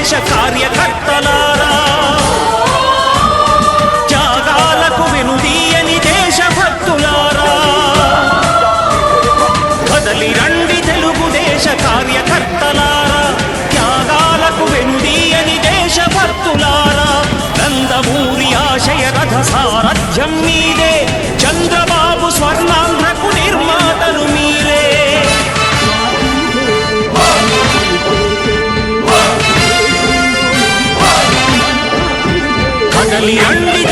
దేశ కార్యకర్తలారా. త్యాగాలకు వినుదీయని దేశభక్తులారా. కదలి రండి తెలుగుదేశ కార్యకర్తలారా. త్యాగాలకు వెనుదీయని దేశభక్తులారా. నందమూరి ఆశయ రథ సారథ్యం మీదే. కదలి రండి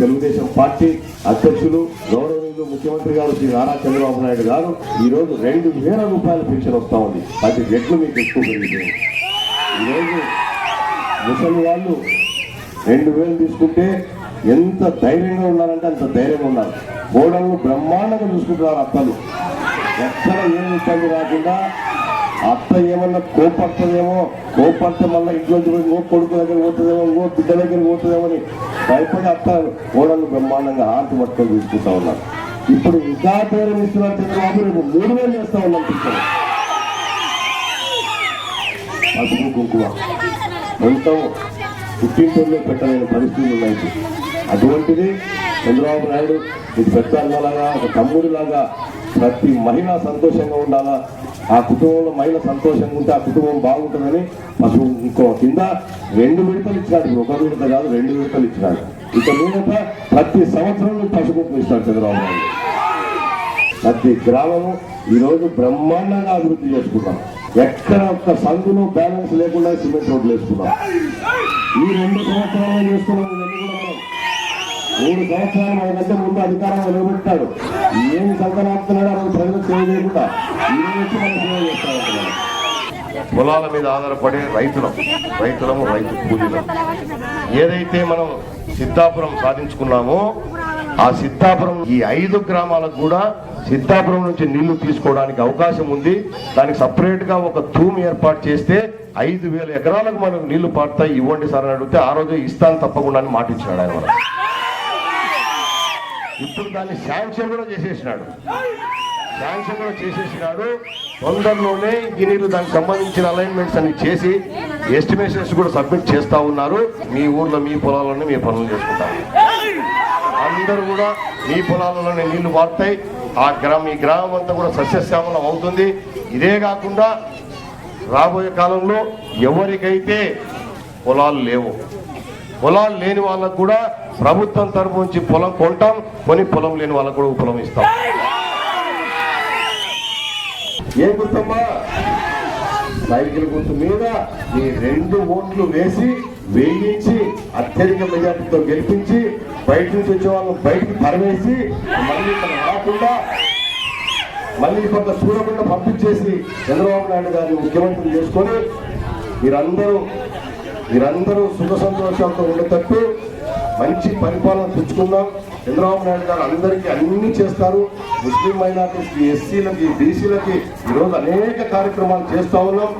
తెలుగుదేశం పార్టీ అధ్యక్షులు గౌరవనీయులు ముఖ్యమంత్రి గారు శ్రీ నారా చంద్రబాబు నాయుడు గారు ఈ రోజు రెండు వేల రూపాయల పెన్షన్ వస్తా ఉంది. పది రెట్లు మీకు ఎక్కువ పెరిగిపోయింది ఈరోజు ముసలి వాళ్ళు రెండు వేలు తీసుకుంటే ఎంత ధైర్యంగా ఉన్నారంటే అంత ధైర్యంగా ఉన్నారు. కోడళ్ళు బ్రహ్మాండంగా చూసుకుంటున్నారు అత్తలు ఎక్కడ ఏం ఇబ్బంది రాకుండా అత్త ఏమన్నా కోపడుతుందేమో కోపడితే మళ్ళీ ఇంట్లో పోయి ఇంకో కొడుకు దగ్గర పోతుందేమో ఇంకో బిడ్డ దగ్గర పోతుందేమో అని భయపడి అత్త ఓడలు బ్రహ్మాండంగా ఆర్తి పట్టుకొని చూసుకుంటా ఉన్నారు. ఇప్పుడు ఇంకా పేరు ఇస్తున్నారు చంద్రబాబు రేపు మూడు వేలు చేస్తా ఉన్నాం పిల్లలు పసుపు కుంకుమ. ఎంతో పుట్టింటోళ్ళే పెట్టలేని పరిస్థితులు ఉన్నాయి అటువంటిది చంద్రబాబు నాయుడు ఇది పెద్ద అన్నలాగా ఒక తమ్ముడిలాగా ప్రతి మహిళ సంతోషంగా ఉండాలా? ఆ కుటుంబంలో మహిళ సంతోషంగా ఉంటే ఆ కుటుంబం బాగుంటుందని పసుపు ఇంకో కింద రెండు విడతలు ఇచ్చినాడు ఒక విడత కాదు రెండు విడతలు ఇచ్చినాడు ఇక మీదట ప్రతి సంవత్సరం పసుపు ఇస్తాడు చంద్రబాబు నాయుడు ప్రతి గ్రామము ఈరోజు బ్రహ్మాండంగా అభివృద్ధి చేసుకున్నాం ఎక్కడ ఒక్క సందులో బ్యాలెన్స్ లేకుండా సిమెంట్ రోడ్లు వేసుకున్నాం ఈ రెండు సంవత్సరాలు చేసుకున్నాం మూడు సంవత్సరాలు మనకంటే ముందు అధికారంలో నిలబెట్టాడు ఏమి సంకనాపుతున్నాడో ప్రజలకు సేవ చేయకుండా మనం సేవ పొలాల మీద ఆధారపడే రైతులం రైతులము రైతు కూలీలం. ఏదైతే మనం సిద్ధాపురం సాధించుకున్నామో ఆ సిద్ధాపురం ఈ ఐదు గ్రామాలకు కూడా సిద్ధాపురం నుంచి నీళ్ళు తీసుకోవడానికి అవకాశం ఉంది. దానికి సపరేట్గా ఒక తూము ఏర్పాటు చేస్తే ఐదు వేల ఎకరాలకు మనకు నీళ్ళు పాడతాయి ఇవ్వండి సార్ అని అడిగితే ఆ రోజు ఇస్తాను తప్పకుండా అని మాటించాడు ఆయన. ఇప్పుడు దాన్ని శాంక్షన్ కూడా చేసేసినాడు. శాంక్షన్ కూడా చేసేసినాడు. తొందరలోనే ఇంజనీర్లు దానికి సంబంధించిన అలైన్మెంట్స్ అన్ని చేసి ఎస్టిమేషన్స్ కూడా సబ్మిట్ చేస్తూ ఉన్నారు. మీ ఊర్లో మీ పొలాల్లోనే మీ పనులు చేసుకుంటారు అందరూ కూడా మీ పొలాలలోనే నీళ్ళు వాడతాయి ఆ గ్రామం ఈ గ్రామం అంతా కూడా సస్యశ్యామలం అవుతుంది. ఇదే కాకుండా రాబోయే కాలంలో ఎవరికైతే పొలాలు లేవు పొలాలు లేని వాళ్ళకు కూడా ప్రభుత్వం తరపు నుంచి పొలం కొంటాం కొని పొలం లేని వాళ్ళకు కూడా పొలం ఇస్తాం. ఏం గుర్తమ్మా? సైకిల్ గుర్తు మీద మీ రెండు ఓట్లు వేసి వేయించి అత్యధిక మెజార్టీతో గెలిపించి బయట నుంచి వచ్చే వాళ్ళని బయటకు తరవేసి మళ్ళీ ఇక్కడ రాకుండా మళ్ళీ కొంత చూడకుండా పంపించేసి చంద్రబాబు నాయుడు గారిని ముఖ్యమంత్రి చేసుకొని మీరందరూ మీరందరూ సుఖ సంతోషాలతో ఉండేటట్టు మంచి పరిపాలన తెచ్చుకుందాం. చంద్రబాబు నాయుడు గారు అందరికీ అన్ని చేస్తారు. ముస్లిం మైనార్టీస్కి ఎస్సీలకి బీసీలకి ఈరోజు అనేక కార్యక్రమాలు చేస్తూ ఉన్నాం.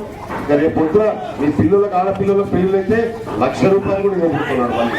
ఇక రేపు పొద్దున మీ పిల్లలకు ఆడపిల్లల పెళ్ళైతే లక్ష రూపాయలు కూడా ఇవ్వబోతున్నాడు వాళ్ళు.